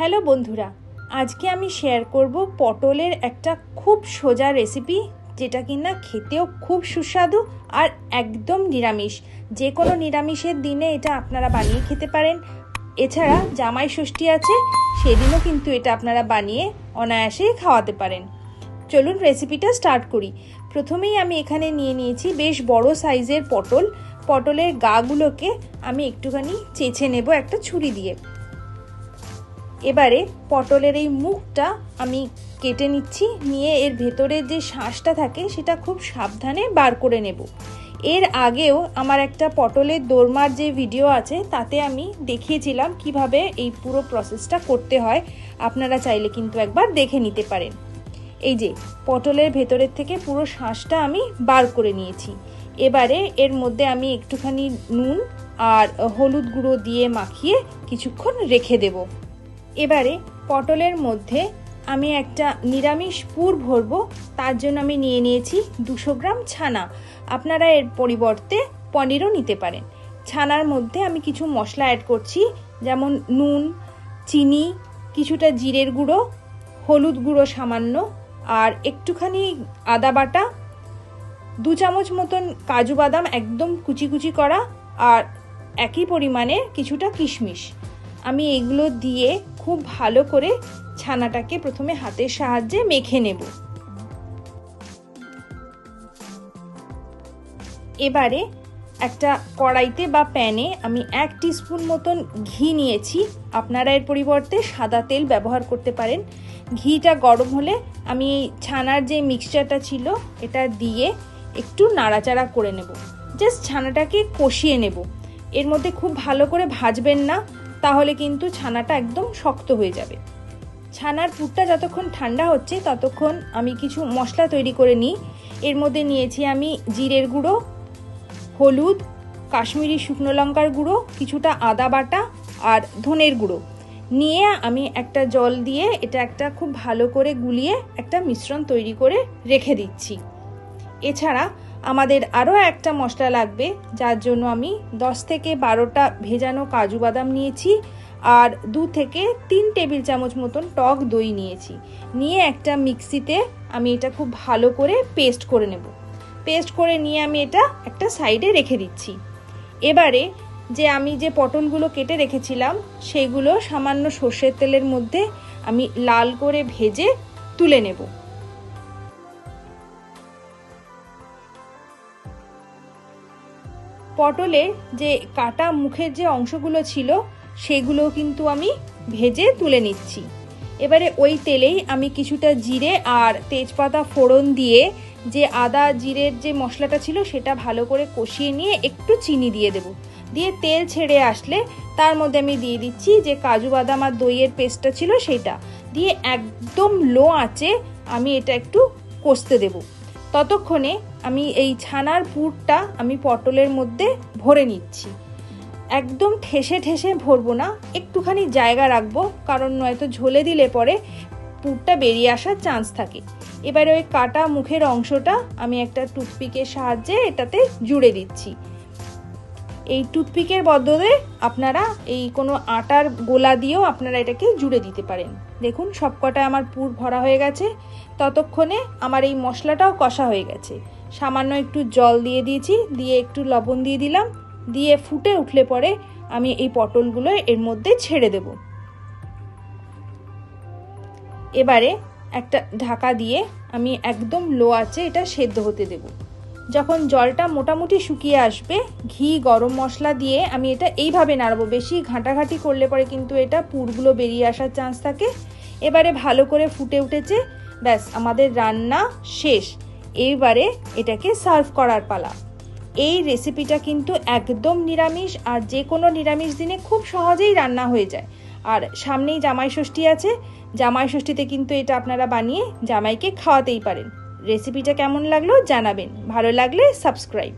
Hello বন্ধুরা, আজকে আমি শেয়ার করব পটলের একটা খুব সোজা রেসিপি যেটা কিনা খেতেও খুব সুস্বাদু আর একদম নিরামিষ। যে কোনো নিরামিষের দিনে এটা আপনারা বানিয়ে খেতে পারেন। এছাড়া জামাই ষষ্ঠী আছে, সেদিনও কিন্তু এটা আপনারা বানিয়ে অনায়াসে খাওয়াতে পারেন। চলুন রেসিপিটা স্টার্ট করি। প্রথমেই আমি এখানে নিয়ে নিয়েছি বেশ বড় সাইজের পটল। পটলের গাগুলোকে আমি একটুখানি চেঁচে নেব একটা ছুরি দিয়ে। এবারে পটলের এই মুখটা আমি কেটে নিচ্ছি, নিয়ে এর ভেতরের যে শাঁসটা থাকে সেটা খুব সাবধানে বার করে নেব। এর আগেও আমার একটা পটলের দোরমার যে ভিডিও আছে, তাতে আমি দেখিয়েছিলাম কীভাবে এই পুরো প্রসেসটা করতে হয়। আপনারা চাইলে কিন্তু একবার দেখে নিতে পারেন। এই যে, পটলের ভেতরের থেকে পুরো শাঁসটা আমি বার করে নিয়েছি। এবারে এর মধ্যে আমি একটুখানি নুন আর হলুদ গুঁড়ো দিয়ে মাখিয়ে কিছুক্ষণ রেখে দেব। এবারে পটলের মধ্যে আমি একটা নিরামিষ পুর ভরবো, তার জন্য আমি নিয়ে নিয়েছি দুশো গ্রাম ছানা। আপনারা এর পরিবর্তে পনিরও নিতে পারেন। ছানার মধ্যে আমি কিছু মশলা অ্যাড করছি, যেমন নুন, চিনি, কিছুটা জিরের গুঁড়ো, হলুদ গুঁড়ো সামান্য, আর একটুখানি আদা বাটা, দু চামচ মতন কাজু বাদাম একদম কুচি কুচি করা, আর একই পরিমাণে কিছুটা কিশমিশ। আমি এগুলো দিয়ে খুব ভালো করে ছানাটাকে প্রথমে হাতের সাহায্যে মেখে নেব। এবারে একটা কড়াইতে বা প্যানে আমি এক স্পুন মতন ঘি নিয়েছি। আপনারা এর পরিবর্তে সাদা তেল ব্যবহার করতে পারেন। ঘিটা গরম হলে আমি ছানার যে মিক্সচারটা ছিল, এটা দিয়ে একটু নাড়াচাড়া করে নেব। জাস্ট ছানাটাকে কষিয়ে নেব। এর মধ্যে খুব ভালো করে ভাজবেন না। তাহলে কিন্তু ছানাটা একদম শক্ত হয়ে যাবে। ছানার পুরটা যতক্ষণ ঠান্ডা হচ্ছে, ততক্ষণ আমি কিছু মশলা তৈরি করে নিই। এর মধ্যে নিয়েছি আমি জিরের গুঁড়ো, হলুদ, কাশ্মীরি শুকনো লঙ্কার গুঁড়ো, কিছুটা আদা বাটা আর ধনের গুঁড়ো। নিয়ে আমি একটা জল দিয়ে এটা একটা খুব ভালো করে গুলিয়ে একটা মিশ্রণ তৈরি করে রেখে দিচ্ছি। এছাড়া আমাদের আরও একটা মশলা লাগবে, যার জন্য আমি দশ থেকে বারোটা ভেজানো কাজু বাদাম নিয়েছি আর দু থেকে তিন টেবিল চামচ মতন টক দই নিয়েছি। নিয়ে একটা মিক্সিতে আমি এটা খুব ভালো করে পেস্ট করে নেব। পেস্ট করে নিয়ে আমি এটা একটা সাইডে রেখে দিচ্ছি। এবারে যে আমি যে পটলগুলো কেটে রেখেছিলাম, সেগুলো সামান্য সর্ষের তেলের মধ্যে আমি লাল করে ভেজে তুলে নেব। পটলের যে কাটা মুখের যে অংশগুলো ছিল, সেগুলো কিন্তু আমি ভেজে তুলে নিচ্ছি। এবারে ওই তেলেই আমি কিছুটা জিরে আর তেজপাতা ফোড়ন দিয়ে যে আদা জিরের যে মশলাটা ছিল, সেটা ভালো করে কষিয়ে নিয়ে একটু চিনি দিয়ে দেব। দিয়ে তেল ছেড়ে আসলে তার মধ্যে আমি দিয়ে দিচ্ছি যে কাজু বাদাম আর দইয়ের পেস্টটা ছিল সেটা। দিয়ে একদম লো আঁচে আমি এটা একটু কষতে দেব। ততক্ষণে আমি এই ছানার পুরটা আমি পটলের মধ্যে ভরে নিচ্ছি। একদম ঠেসে ঠেসে ভরবো না, একটুখানি জায়গা রাখব, কারণ নয়তো ঝোলে দিলে পরে পুরটা বেরিয়ে আসার চান্স থাকে। এবারে ওই কাটা মুখের অংশটা আমি একটা টুথপিকের সাহায্যে এটাতে জুড়ে দিচ্ছি। এই টুথপিকের বদলে আপনারা এই কোনো আটার গোলা দিয়েও আপনারা এটাকে জুড়ে দিতে পারেন। দেখুন সবকটা আমার পুর ভরা হয়ে গেছে। ততক্ষণে আমার এই মশলাটাও কষা হয়ে গেছে। সামান্য একটু জল দিয়ে দিয়েছি, দিয়ে একটু লবণ দিয়ে দিলাম। দিয়ে ফুটে উঠলে পরে আমি এই পটলগুলো এর মধ্যে ছেড়ে দেব। এবারে একটা ঢাকা দিয়ে আমি একদম লো আছে এটা সেদ্ধ হতে দেব। যখন জলটা মোটামুটি শুকিয়ে আসবে, ঘি, গরম মশলা দিয়ে আমি এটা এইভাবে নাড়বো। বেশি ঘাঁটাঘাঁটি করলে পরে কিন্তু এটা পুরগুলো বেরিয়ে আসার চান্স থাকে। এবারে ভালো করে ফুটে উঠেছে। ব্যাস, আমাদের রান্না শেষ। এইবারে এটাকে সার্ভ করার পালা। এই রেসিপিটা কিন্তু একদম নিরামিষ আর যে কোনো নিরামিষ দিনে খুব সহজেই রান্না হয়ে যায়। আর সামনেই জামাই ষষ্ঠী আছে। জামাই ষষ্ঠীতে কিন্তু এটা আপনারা বানিয়ে জামাইকে খাওয়াতেই পারেন। রেসিপিটা কেমন লাগল জানাবেন। ভালো লাগলে সাবস্ক্রাইব